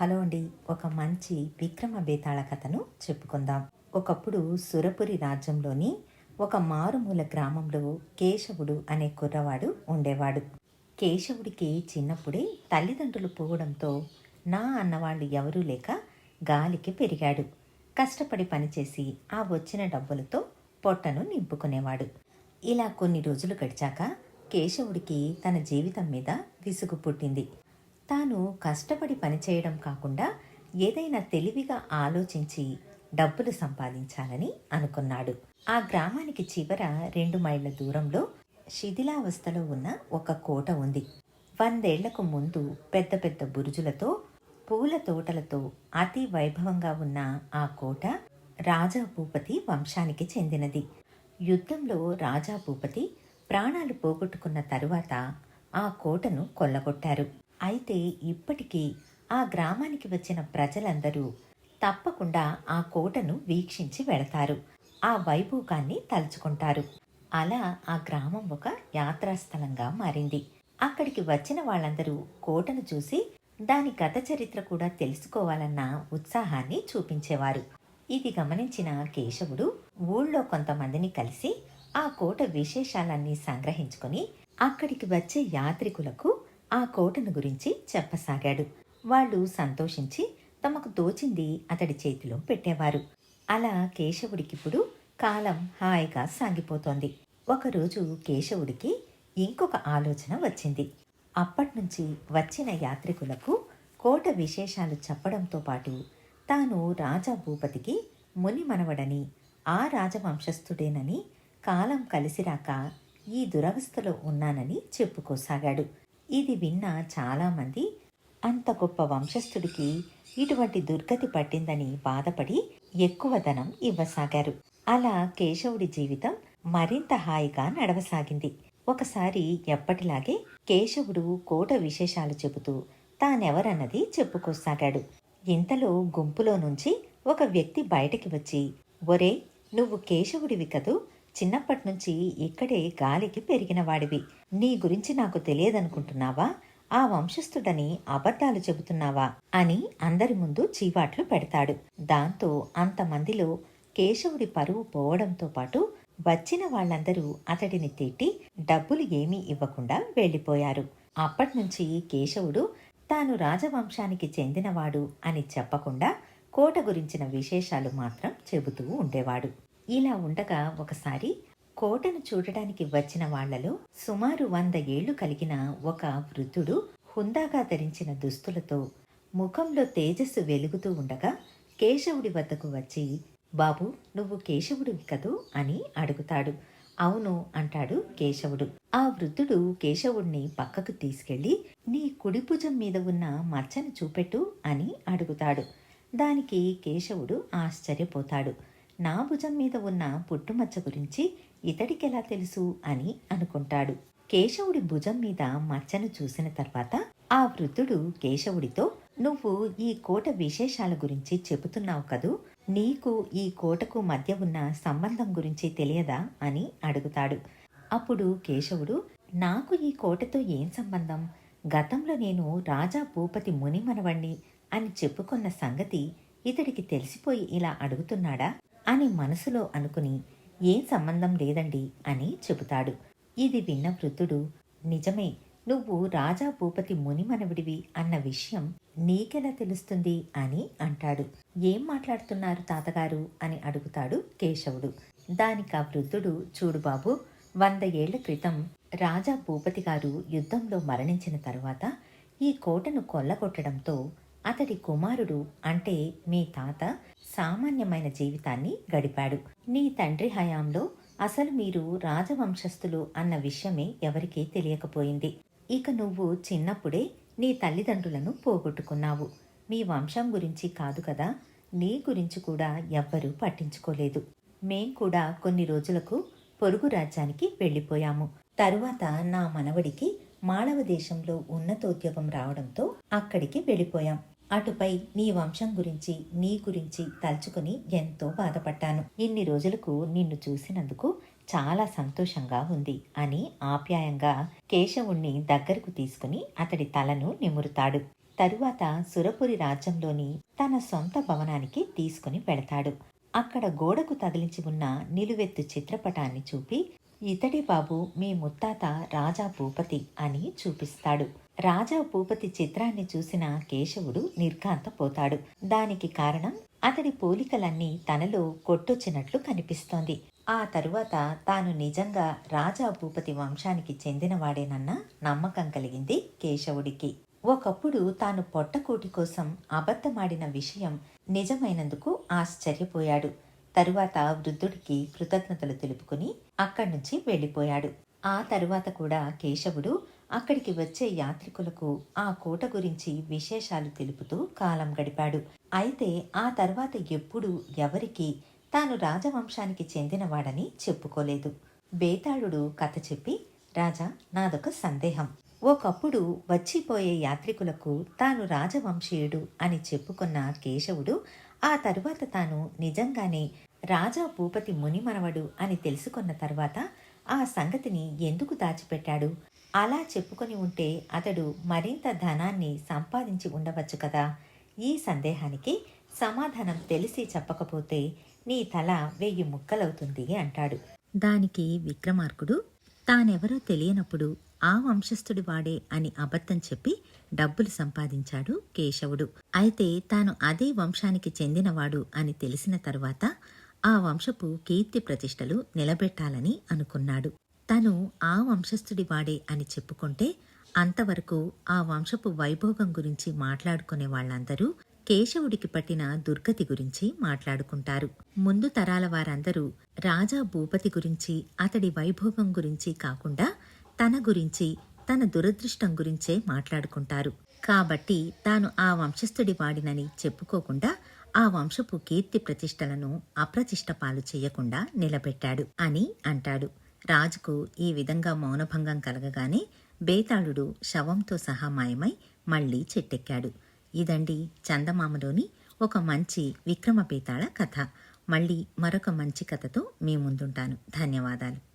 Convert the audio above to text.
Hello అండి ఒక మంచి విక్రమ బేతాళ కథను చెప్పుకుందాం. ఒకప్పుడు సురపురి రాజ్యంలోని ఒక మారుమూల గ్రామంలో కేశవుడు అనే కుర్రవాడు ఉండేవాడు. కేశవుడికి చిన్నప్పుడే తల్లిదండ్రులు పోవడంతో నా అన్నవాళ్ళు ఎవరూ లేక గాలికి పెరిగాడు. కష్టపడి పనిచేసి ఆ వచ్చిన డబ్బులతో పొట్టను నింపుకునేవాడు. ఇలా కొన్ని రోజులు గడిచాక కేశవుడికి తన జీవితం మీద విసుగు పుట్టింది. తాను కష్టపడి పనిచేయడం కాకుండా ఏదైనా తెలివిగా ఆలోచించి డబ్బులు సంపాదించాలని అనుకున్నాడు. ఆ గ్రామానికి చివర రెండు మైళ్ళ దూరంలో శిథిలావస్థలో ఉన్న ఒక కోట ఉంది. వందేళ్ళకు ముందు పెద్ద పెద్ద బురుజులతో పూల తోటలతో అతి వైభవంగా ఉన్న ఆ కోట రాజా భూపతి వంశానికి చెందినది. యుద్ధంలో రాజా భూపతి ప్రాణాలు పోగొట్టుకున్న తరువాత ఆ కోటను కొల్లగొట్టారు. అయితే ఇప్పటికీ ఆ గ్రామానికి వచ్చిన ప్రజలందరూ తప్పకుండా ఆ కోటను వీక్షించి వెళతారు. ఆ వైభోగాన్ని తలుచుకుంటారు. అలా ఆ గ్రామం ఒక యాత్రాస్థలంగా మారింది. అక్కడికి వచ్చిన వాళ్ళందరూ కోటను చూసి దాని గత చరిత్ర కూడా తెలుసుకోవాలన్న ఉత్సాహాన్ని చూపించేవారు. ఇది గమనించిన కేశవుడు ఊళ్ళో కొంతమందిని కలిసి ఆ కోట విశేషాలన్నీ సంగ్రహించుకొని అక్కడికి వచ్చే యాత్రికులకు ఆ కోటను గురించి చెప్పసాగాడు. వాళ్ళు సంతోషించి తమకు దోచింది అతడి చేతిలో పెట్టేవారు. అలా కేశవుడికిప్పుడు కాలం హాయిగా సాగిపోతోంది. ఒకరోజు కేశవుడికి ఇంకొక ఆలోచన వచ్చింది. అప్పట్నుంచి వచ్చిన యాత్రికులకు కోట విశేషాలు చెప్పడంతో పాటు తాను రాజా భూపతికి ముని మనవడని ఆ రాజవంశస్థుడేనని కాలం కలిసిరాక ఈ దురవస్థలో ఉన్నానని చెప్పుకోసాగాడు. ఇది విన్న చాలామంది అంత గొప్ప వంశస్థుడికి ఇటువంటి దుర్గతి పట్టిందని బాధపడి ఎక్కువ ధనం ఇవ్వసాగారు. అలా కేశవుడి జీవితం మరింత హాయిగా నడవసాగింది. ఒకసారి ఎప్పటిలాగే కేశవుడు కోట విశేషాలు చెబుతూ తానెవరన్నది చెప్పుకోసాగాడు. ఇంతలో గుంపులో నుంచి ఒక వ్యక్తి బయటికి వచ్చి ఒరే నువ్వు కేశవుడివి కదూ? చిన్నప్పటి నుంచి ఇక్కడే గాలికి పెరిగిన వాడివి. నీ గురించి నాకు తెలియదనుకుంటున్నావా? ఆ వంశస్థుడని అబద్ధాలు చెబుతున్నావా? అని అందరి ముందు చీవాట్లు పెడతాడు. దాంతో అంతమందిలో కేశవుడి పరువు పోవడంతో పాటు వచ్చిన వాళ్ళందరూ అతడిని తిట్టి డబ్బులు ఏమీ ఇవ్వకుండా వెళ్ళిపోయారు. అప్పట్నుంచి కేశవుడు తాను రాజవంశానికి చెందినవాడు అని చెప్పకుండా కోట గురించిన విశేషాలు మాత్రం చెబుతూ ఉండేవాడు. ఇలా ఉండగా ఒకసారి కోటను చూడడానికి వచ్చిన వాళ్ళలో సుమారు వంద ఏళ్ళు కలిగిన ఒక వృద్ధుడు హుందాగా ధరించిన దుస్తులతో ముఖంలో తేజస్సు వెలుగుతూ ఉండగా కేశవుడి వద్దకు వచ్చి బాబు నువ్వు కేశవుడివి కదూ? అని అడుగుతాడు. అవును అంటాడు కేశవుడు. ఆ వృద్ధుడు కేశవుడిని పక్కకు తీసుకెళ్ళి నీ కుడి భుజం మీద ఉన్న మచ్చను చూపెట్టు అని అడుగుతాడు. దానికి కేశవుడు ఆశ్చర్యపోతాడు. నా భుజం మీద ఉన్న పుట్టుమచ్చ గురించి ఇతడికెలా తెలుసు అని అనుకుంటాడు. కేశవుడి భుజం మీద మచ్చను చూసిన తర్వాత ఆ వృద్ధుడు కేశవుడితో నువ్వు ఈ కోట విశేషాల గురించి చెబుతున్నావు కదూ? నీకు ఈ కోటకు మధ్య ఉన్న సంబంధం గురించి తెలియదా? అని అడుగుతాడు. అప్పుడు కేశవుడు నాకు ఈ కోటతో ఏం సంబంధం? గతంలో నేను రాజా భూపతి ముని మనవణ్ణి అని చెప్పుకున్న సంగతి ఇతడికి తెలిసిపోయి ఇలా అడుగుతున్నాడా? అని మనసులో అనుకుని ఏం సంబంధం లేదండి అని చెబుతాడు. ఇది విన్న వృద్ధుడు నిజమే నువ్వు రాజా భూపతి మునిమనవిడివి అన్న విషయం నీకెలా తెలుస్తుంది? అని అంటాడు. ఏం మాట్లాడుతున్నారు తాతగారు? అని అడుగుతాడు కేశవుడు. దానికి ఆ వృద్ధుడు చూడు బాబు వంద ఏళ్ళ క్రితం రాజా భూపతి గారు యుద్ధంలో మరణించిన తరువాత ఈ కోటను కొల్లగొట్టడంతో అతడి కుమారుడు అంటే మీ తాత సామాన్యమైన జీవితాన్ని గడిపాడు. నీ తండ్రి హయాంలో అసలు మీరు రాజవంశస్థులు అన్న విషయమే ఎవరికీ తెలియకపోయింది. ఇక నువ్వు చిన్నప్పుడే నీ తల్లిదండ్రులను పోగొట్టుకున్నావు. మీ వంశం గురించి కాదు కదా నీ గురించి కూడా ఎవ్వరూ పట్టించుకోలేదు. మేం కూడా కొన్ని రోజులకు పొరుగు రాజ్యానికి వెళ్ళిపోయాము. తరువాత నా మనవడికి మాళవ దేశంలో ఉన్నతోద్యోగం రావడంతో అక్కడికి వెళ్ళిపోయాం. అటుపై నీ వంశం గురించి నీ గురించి తలుచుకుని ఎంతో బాధపడ్డాను. ఇన్ని రోజులకు నిన్ను చూసినందుకు చాలా సంతోషంగా ఉంది అని ఆప్యాయంగా కేశవుణ్ణి దగ్గరకు తీసుకుని అతడి తలను నిమురుతాడు. తరువాత సురపురి రాజ్యంలోని తన సొంత భవనానికి తీసుకుని పెడతాడు అక్కడ గోడకు తగిలించి ఉన్న నిలువెత్తు చిత్రపటాన్ని చూపి ఇతడి బాబు మీ ముత్తాత రాజా భూపతి అని చూపిస్తాడు. రాజా భూపతి చిత్రాన్ని చూసిన కేశవుడు నిర్ఘాంతపోతాడు. దానికి కారణం అతడి పోలికలన్నీ తనలో కొట్టొచ్చినట్లు కనిపిస్తోంది. ఆ తరువాత తాను నిజంగా రాజా భూపతి వంశానికి చెందినవాడేనన్న నమ్మకం కలిగింది కేశవుడికి. ఒకప్పుడు తాను పొట్టకూటి కోసం అబద్ధమాడిన విషయం నిజమైనందుకు ఆశ్చర్యపోయాడు. తరువాత వృద్ధుడికి కృతజ్ఞతలు తెలుపుకుని అక్కడి నుంచి వెళ్ళిపోయాడు. ఆ తరువాత కూడా కేశవుడు అక్కడికి వచ్చే యాత్రికులకు ఆ కోట గురించి విశేషాలు తెలుపుతూ కాలం గడిపాడు. అయితే ఆ తర్వాత ఎప్పుడూ ఎవరికి తాను రాజవంశానికి చెందినవాడని చెప్పుకోలేదు. బేతాళుడు కథ చెప్పి రాజా నాదొక సందేహం. ఒకప్పుడు వచ్చిపోయే యాత్రికులకు తాను రాజవంశీయుడు అని చెప్పుకున్న కేశవుడు ఆ తరువాత తాను నిజంగానే రాజా భూపతి మునిమనవడు అని తెలుసుకున్న తర్వాత ఆ సంగతిని ఎందుకు దాచిపెట్టాడు? అలా చెప్పుకొని ఉంటే అతడు మరింత ధనాన్ని సంపాదించి ఉండవచ్చు కదా. ఈ సందేహానికి సమాధానం తెలిసి చెప్పకపోతే నీ తల వెయ్యి ముక్కలవుతుంది అంటాడు. దానికి విక్రమార్కుడు తానెవరో తెలియనప్పుడు ఆ వంశస్థుడి వాడే అని అబద్ధం చెప్పి డబ్బులు సంపాదించాడు కేశవుడు. అయితే తాను అదే వంశానికి చెందినవాడు అని తెలిసిన తరువాత ఆ వంశపు కీర్తి ప్రతిష్టలు నిలబెట్టాలని అనుకున్నాడు. తను ఆ వంశస్థుడి వాడే అని చెప్పుకుంటే అంతవరకు ఆ వంశపు వైభోగం గురించి మాట్లాడుకునే వాళ్ళందరూ కేశవుడికి పట్టిన దుర్గతి గురించి మాట్లాడుకుంటారు. ముందు తరాల వారందరూ రాజా భూపతి గురించి అతడి వైభోగం గురించి కాకుండా తన గురించి తన దురదృష్టం గురించే మాట్లాడుకుంటారు. కాబట్టి తాను ఆ వంశస్థుడి వాడినని చెప్పుకోకుండా ఆ వంశపు కీర్తి ప్రతిష్టలను అప్రతిష్ట పాలు చేయకుండా నిలబెట్టాడు అని అంటాడు. రాజుకు ఈ విధంగా మౌనభంగం కలగగానే బేతాళుడు శవంతో సహా మాయమై మళ్ళీ చెట్టెక్కాడు. ఇదండి చందమామలోని ఒక మంచి విక్రమ బేతాళ కథ. మళ్ళీ మరొక మంచి కథతో మీ ముందుంటాను. ధన్యవాదాలు.